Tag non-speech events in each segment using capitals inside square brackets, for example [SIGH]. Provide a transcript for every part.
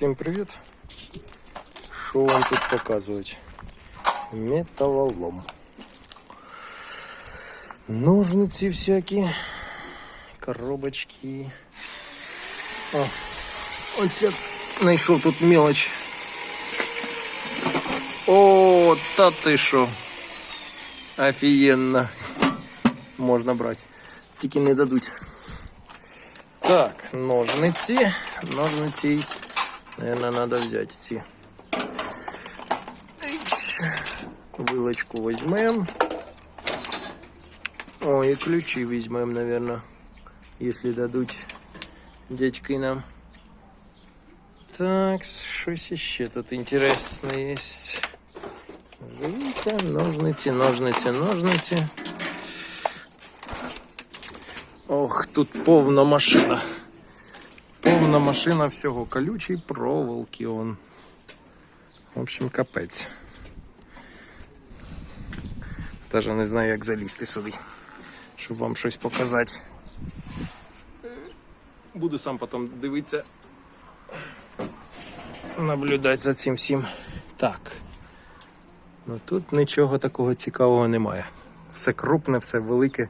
Всім привіт! Що вам тут показують? Металолом. Ножниці всякі, коробочки. О, ось я знайшов тут мелоч. О, та ти що? Офігенно. Можна брати. Тільки не дадуть. Так, ножниці. Ножниці. Наверное, надо взять ці. Ич. Вилочку візьмем. О, і ключі візьмем, наверное, если дадуть дядьки нам. Так, щось ще тут інтересне є. Живіте, ножниці, ножниці, ножниці. Ох, тут повна машина. Повна машина всього. Колючі проволоки он. В общем, капець. Даже не знаю, як залізти сюди, щоб вам щось показати. Буду сам потім дивитися. Наблюдати за цим всім. Так. Ну тут нічого такого цікавого немає. Все крупне, все велике.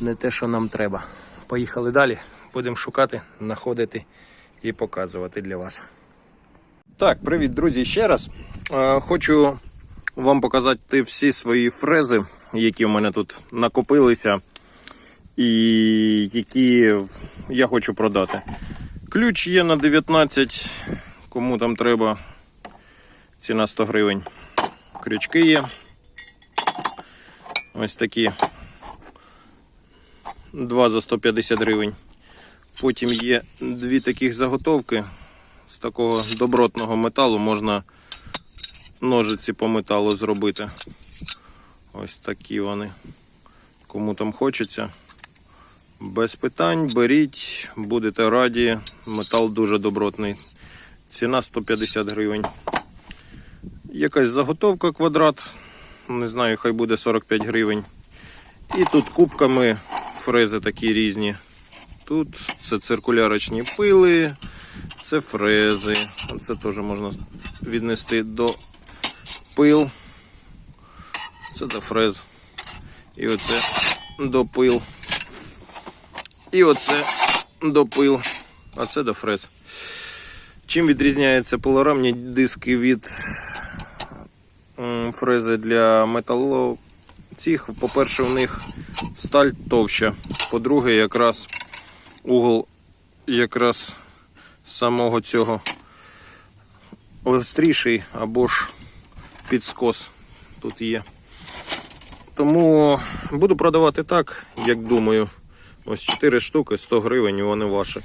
Не те, що нам треба. Поїхали далі. Будемо шукати, знаходити і показувати для вас. Так, привіт, друзі, ще раз. Е, Хочу вам показати всі свої фрези, які в мене тут накопилися, і які я хочу продати. Ключ є на 19, кому там треба. Ціна 100 гривень. Крючки є. Ось такі. Два за 150 гривень. Потім є дві таких заготовки. З такого добротного металу можна ножиці по металу зробити. Ось такі вони. Кому там хочеться. Без питань беріть, будете раді. Метал дуже добротний. Ціна 150 гривень. Якась заготовка квадрат. Не знаю, хай буде 45 гривень. І тут кубками фрези такі різні. Тут це циркулярочні пили, це фрези. Це теж можна віднести до пил. Це до фрез. І оце до пил. І оце до пил. А це до фрез. Чим відрізняються поларамні диски від фрези для металу? Цих, по-перше, у них сталь товща. По-друге, якраз угол якраз самого цього остріший або ж підскос тут є. Тому буду продавати так, як думаю. Ось 4 штуки, 100 гривень, вони ваші.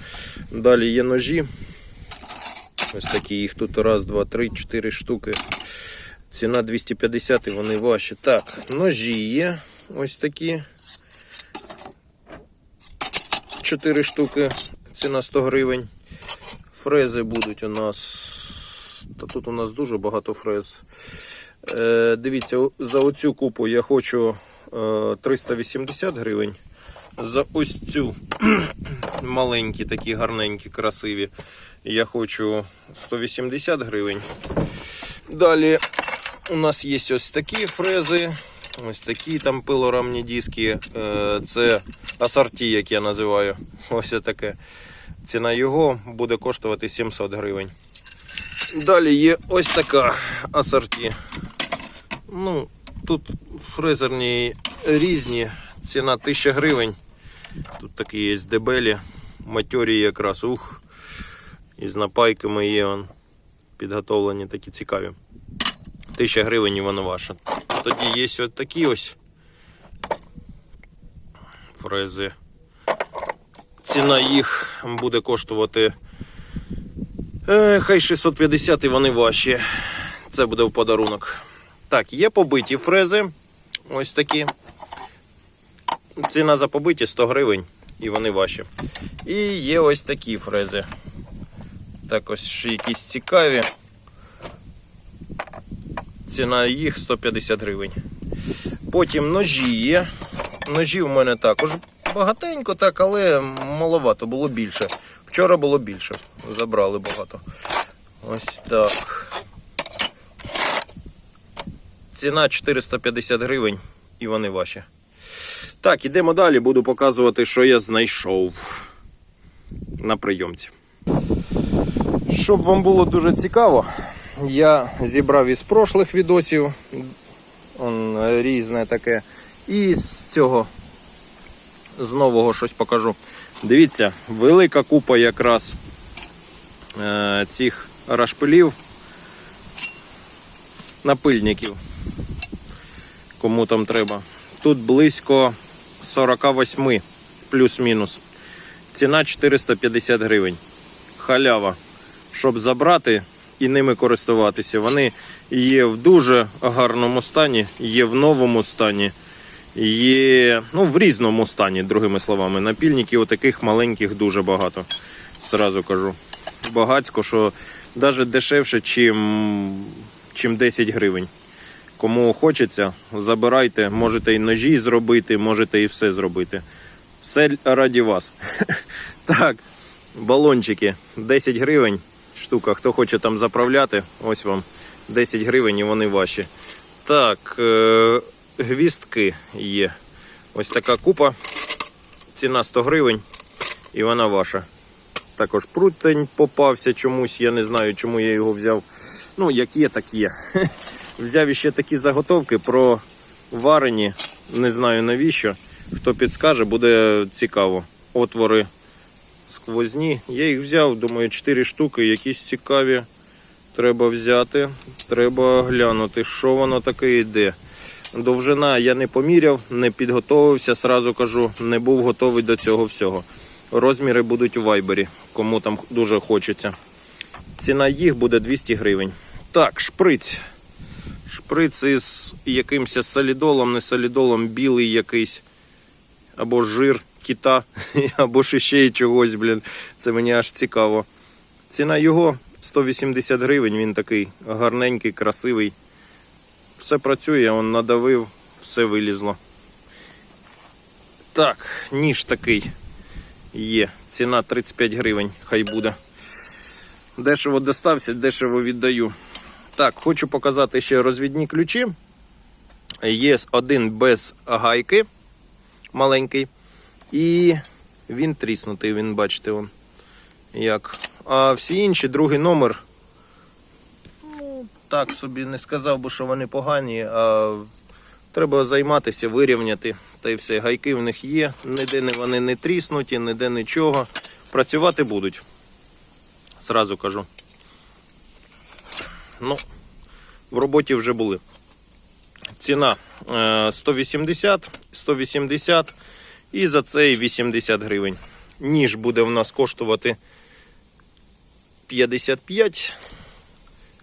Далі є ножі. Ось такі, їх тут раз, два, три, чотири штуки. Ціна 250 і вони ваші. Так, ножі є. Ось такі. 4 штуки. Ціна 100 гривень. Фрези будуть у нас. Та тут у нас дуже багато фрез. Е, дивіться, за оцю купу я хочу е, 380 гривень. За ось цю [CLEARS THROAT] маленькі, такі гарненькі, красиві. Я хочу 180 гривень. Далі у нас є ось такі фрези. Ось такі там пилорамні диски. Е, Це асорті, як я називаю. Ось таке. Ціна його буде коштувати 700 гривень. Далі є ось така асорті. Ну, тут фрезерні різні. Ціна 1000 гривень. Тут такі є дебелі, матьорі якраз ух. Із напайками є. Підготовлені такі цікаві. 1000 гривень і вона ваша. Тоді є ось такі ось фрези. Ціна їх буде коштувати. Е, хай 650 і вони ваші. Це буде в подарунок. Так, є побиті фрези. Ось такі. Ціна за побиті 100 гривень і вони ваші. І є ось такі фрези. Так ось ще якісь цікаві. Ціна їх 150 гривень. Потім ножі є. Ножі у мене також багатенько, так, але маловато було більше. Вчора було більше. Забрали багато. Ось так. Ціна 450 гривень і вони ваші. Так, ідемо далі. Буду показувати, що я знайшов на прийомці. Щоб вам було дуже цікаво, я зібрав із прошлих відосів. Он різне таке. І з цього з нового щось покажу. Дивіться, велика купа якраз е, цих рашпилів, напильників. Кому там треба. Тут близько 48 плюс-мінус. Ціна 450 гривень. Халява. Щоб забрати і ними користуватися. Вони є в дуже гарному стані, є в новому стані, є ну, в різному стані, другими словами. Напільників отаких маленьких дуже багато. Сразу кажу. Багацько, що навіть дешевше, чим, чим 10 гривень. Кому хочеться, забирайте, можете і ножі зробити, можете і все зробити. Все раді вас. [LAUGHS] Так, балончики 10 гривень штука. Хто хоче там заправляти, ось вам 10 гривень і вони ваші. Так, е- гвістки є. Ось така купа. Ціна 100 гривень і вона ваша. Також прутень попався чомусь, я не знаю, чому я його взяв. Ну, як є, так є. [LAUGHS] Взяв іще такі заготовки про варені, не знаю навіщо. Хто підскаже, буде цікаво. Отвори сквозні. Я їх взяв, думаю, 4 штуки, якісь цікаві. Треба взяти, треба глянути, що воно таке йде. Довжина я не поміряв, не підготовився, сразу кажу, не був готовий до цього всього. Розміри будуть у вайбері, кому там дуже хочеться. Ціна їх буде 200 гривень. Так, шприць. Шприц із якимось солідолом, не солідолом, білий якийсь. Або жир кита, [LAUGHS] або ще й чогось, блін. Це мені аж цікаво. Ціна його 180 гривень, він такий гарненький, красивий. Все працює, он надавив, все вилізло. Так, ніж такий є. Ціна 35 гривень, хай буде. Дешево достався, дешево віддаю. Так, хочу показати ще розвідні ключі. Є один без гайки, маленький. І він тріснутий, він бачите, он, як. А всі інші, другий номер. Ну, так собі не сказав би, що вони погані, а треба займатися, вирівняти. Та й все. Гайки в них є, ніде вони не тріснуті, ніде нічого. Працювати будуть. Сразу кажу. Ну, в роботі вже були. Ціна е, 180, 180 і за цей 80 гривень. Ніж буде в нас коштувати 55.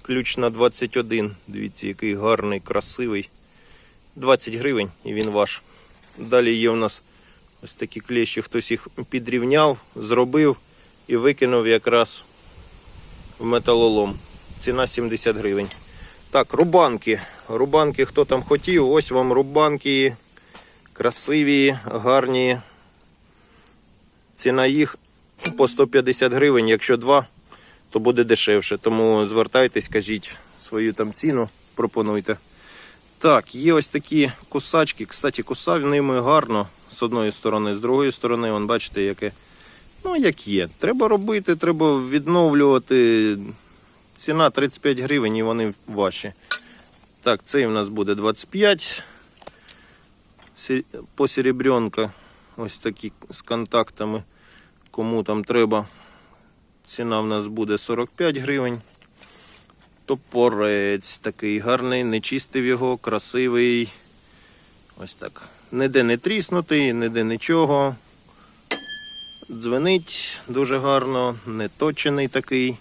Ключ на 21. Дивіться, який гарний, красивий. 20 гривень і він ваш. Далі є у нас ось такі клещі, хтось їх підрівняв, зробив і викинув якраз в металолом. Ціна 70 гривень. Так, рубанки. Рубанки, хто там хотів, ось вам рубанки. Красиві, гарні. Ціна їх по 150 гривень. Якщо два, то буде дешевше. Тому звертайтесь, кажіть свою там ціну, пропонуйте. Так, є ось такі кусачки. Кстати, кусав ними гарно з одної сторони, з другої сторони, вон, бачите, яке. Ну, як є. Треба робити, треба відновлювати. Ціна 35 гривень і вони ваші. Так, цей у нас буде 25. Сер- Посеребренка. Ось такі з контактами. Кому там треба. Ціна в нас буде 45 гривень. Топорець такий гарний, не чистив його, красивий. Ось так. Ніде не тріснутий, ніде нічого. Дзвенить дуже гарно, не точений такий.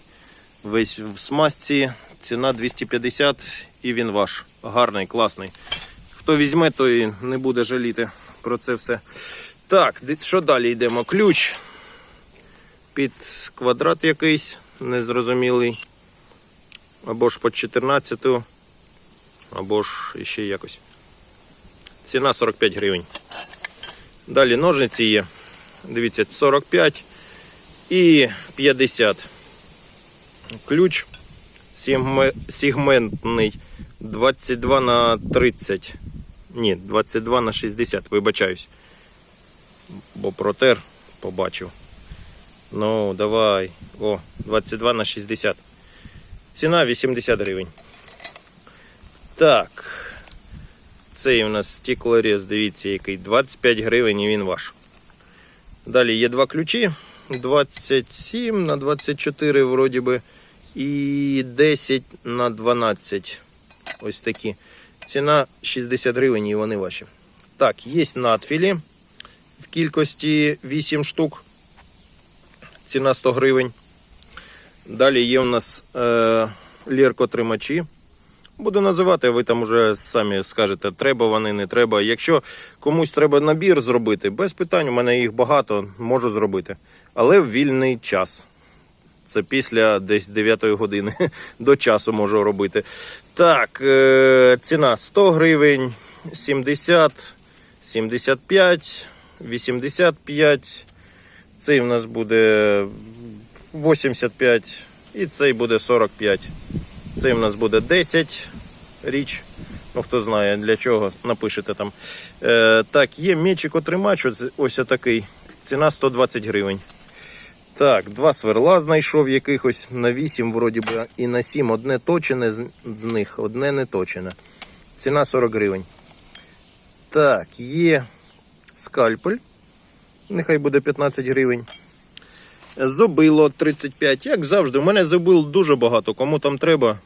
Весь в смазці. Ціна 250 і він ваш. Гарний, класний. Хто візьме, той не буде жаліти про це все. Так, що далі йдемо? Ключ під квадрат якийсь незрозумілий. Або ж по 14, або ж іще якось. Ціна 45 гривень. Далі ножниці є. Дивіться, 45. І 50. Ключ сегментний 22 на 30. Ні, 22 на 60, вибачаюсь. Бо протер побачив. Ну, давай. О, 22 на 60. Ціна 80 гривень. Так. Цей у нас стеклорез, дивіться, який 25 гривень і він ваш. Далі є два ключі. 27 на 24 вроді би. І 10 на 12. Ось такі. Ціна 60 гривень і вони ваші. Так, є надфілі в кількості 8 штук. Ціна 100 гривень. Далі є у нас е, ліркотримачі. Буду називати, ви там уже самі скажете, треба вони, не треба. Якщо комусь треба набір зробити, без питань, у мене їх багато, можу зробити. Але в вільний час. Це після десь 9 години [LAUGHS] до часу можу робити. Так, е, ціна 100 гривень, 70, 75, 85. Цей в нас буде 85 і цей буде 45. Цей в нас буде 10 річ. Ну, хто знає для чого, напишете там. Е, так, є мечик отримач, ось такий. Ціна 120 гривень. Так, два сверла знайшов якихось на 8, вроді би, і на 7. Одне точене з, них, одне не точене. Ціна 40 гривень. Так, є скальпель. Нехай буде 15 гривень. Зубило 35. Як завжди, у мене зубил дуже багато. Кому там треба,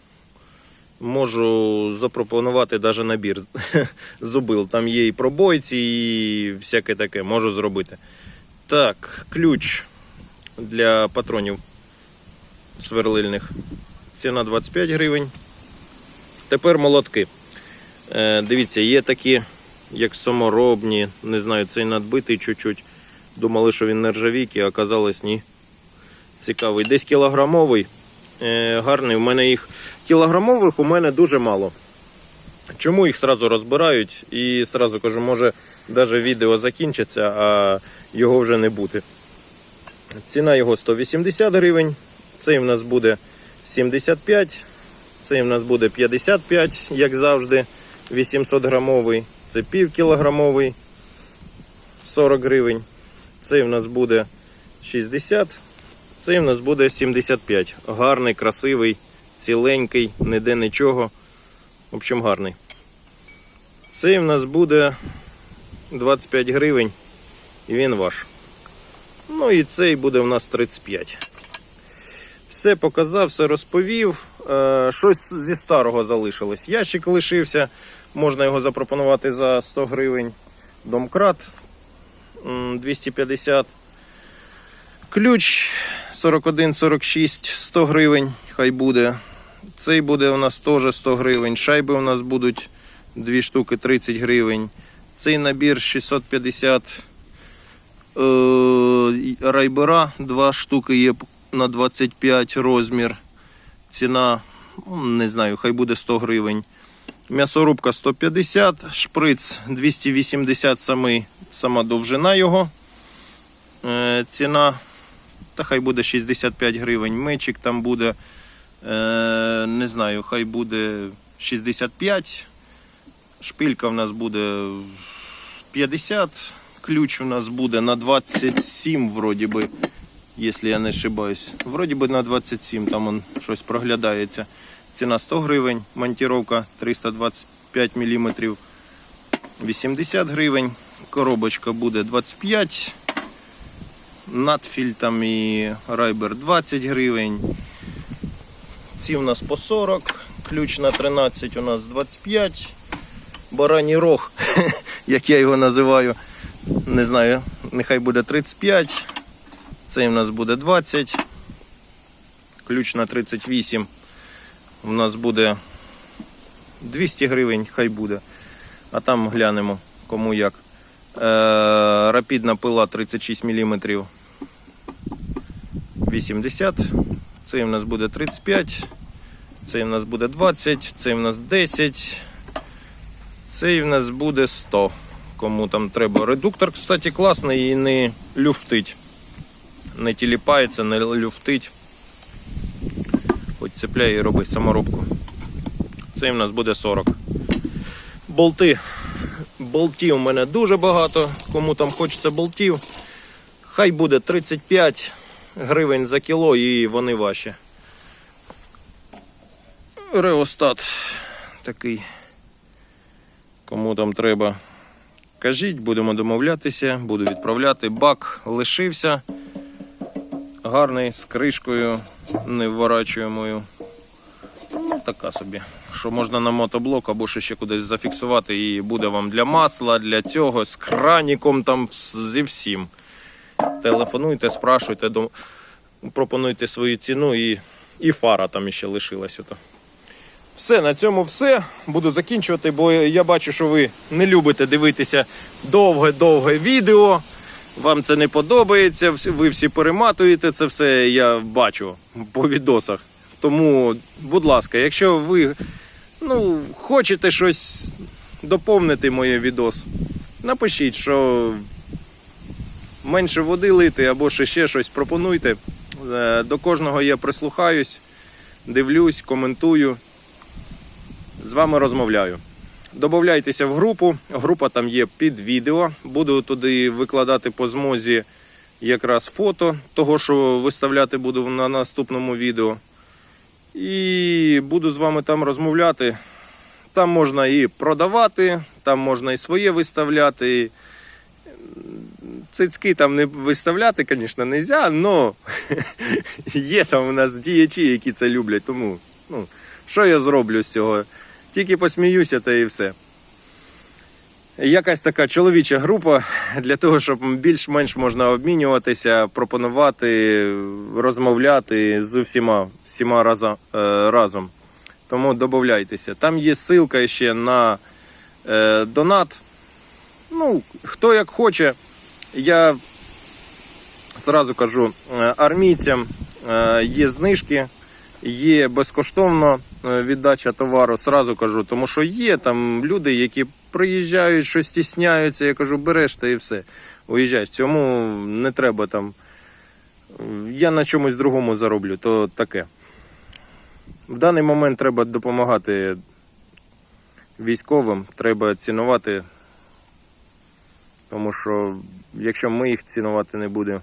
можу запропонувати навіть набір [LAUGHS] зубил. Там є і пробойці, і всяке таке, можу зробити. Так, ключ для патронів сверлильних. Ціна 25 гривень. Тепер молотки. Е, дивіться, є такі, як саморобні, не знаю, цей надбитий чуть-чуть. Думали, що він нержавійки, а оказалось ні. Цікавий. Десь кілограмовий. Е, гарний. У мене їх кілограмових у мене дуже мало. Чому їх сразу розбирають і сразу кажу, може навіть відео закінчиться, а його вже не бути. Ціна його 180 гривень. Цей в нас буде 75, цей в нас буде 55, як завжди, 800 грамовий. Це пів кілограмовий 40 гривень. Цей в нас буде 60, цей в нас буде 75. Гарний, красивий, ціленький, ніде нічого. В общем, гарний. Цей в нас буде 25 гривень і він ваш. Ну і цей буде в нас 35. Все показав, все розповів. Е, щось зі старого залишилось. Ящик лишився, можна його запропонувати за 100 гривень. Домкрат 250. Ключ 41-46, 100 гривень, хай буде. Цей буде у нас теж 100 гривень. Шайби у нас будуть 2 штуки 30 гривень. Цей набір 650 Е, райбера, два штуки є на 25 розмір. Ціна, ну, не знаю, хай буде 100 гривень. М'ясорубка 150, шприц 280 самий, сама довжина його. Е, ціна, та хай буде 65 гривень. Мечик там буде, е, не знаю, хай буде 65. Шпилька в нас буде 50 ключ у нас буде на 27, вроді би, якщо я не ошибаюсь. Вроді би на 27, там он щось проглядається. Ціна 100 гривень, монтировка 325 мм, 80 гривень. Коробочка буде 25. Надфіль там і райбер 20 гривень. Ці у нас по 40, ключ на 13 у нас 25. Бараній рог, [LAUGHS] як я його називаю. Не знаю, нехай буде 35. Цей у нас буде 20. Ключ на 38. У нас буде 200 гривень, хай буде. А там глянемо, кому як. Е, рапідна пила 36 мм. 80. Цей у нас буде 35. Цей у нас буде 20. Цей у нас 10. Цей у нас буде 100 кому там треба. Редуктор, кстати, класний і не люфтить. не тіліпається, не люфтить. Хоч цепляй і роби саморобку. Цей в нас буде 40. Болти. Болтів у мене дуже багато. Кому там хочеться болтів. Хай буде 35 гривень за кіло і вони ваші. Реостат такий. Кому там треба. Кажіть, будемо домовлятися, буду відправляти. Бак лишився. Гарний з кришкою невворачуємою. Ну, така собі. Що можна на мотоблок або ще, кудись зафіксувати, і буде вам для масла, для цього, з краніком там зі всім. Телефонуйте, спрашуйте, пропонуйте свою ціну і, і фара там ще лишилась. Все, на цьому все. Буду закінчувати, бо я бачу, що ви не любите дивитися довге-довге відео. Вам це не подобається, ви всі перематуєте це все, я бачу по відосах. Тому, будь ласка, якщо ви ну, хочете щось доповнити моє відос, напишіть, що менше води лити або ще, ще щось пропонуйте. Е, До кожного я прислухаюсь, дивлюсь, коментую з вами розмовляю. Добавляйтеся в групу. Група там є під відео. Буду туди викладати по змозі якраз фото того, що виставляти буду на наступному відео. І буду з вами там розмовляти. Там можна і продавати, там можна і своє виставляти. Цицьки там не виставляти, звісно, не можна, але є там у нас діячі, які це люблять. Тому ну, що я зроблю з цього? Тільки посміюся та і все. Якась така чоловіча група для того, щоб більш-менш можна обмінюватися, пропонувати, розмовляти з усіма, всіма разом, е, разом. Тому додавайтеся. Там є ссылка ще на е, донат. Ну, хто як хоче. Я зразу кажу, е, армійцям е, є знижки, є безкоштовно віддача товару. Зразу кажу, тому що є там люди, які приїжджають, щось стісняються. Я кажу, береш та і все. Уїжджай. Цьому не треба там. е, Я на чомусь другому зароблю, то таке. В даний момент треба допомагати військовим, треба цінувати, тому що якщо ми їх цінувати не будемо,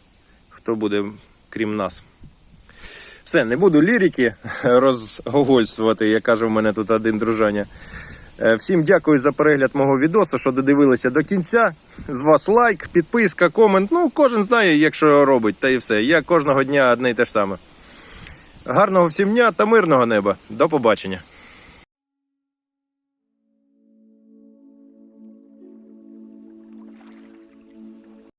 хто буде крім нас? Все, не буду лірики [LAUGHS] розгогольствувати, як каже в мене тут один дружаня. Е, Всім дякую за перегляд мого відосу, що додивилися до кінця. З вас лайк, підписка, комент. Ну, кожен знає, якщо робить, та і все. Я кожного дня одне й те ж саме. Гарного всім дня та мирного неба. До побачення.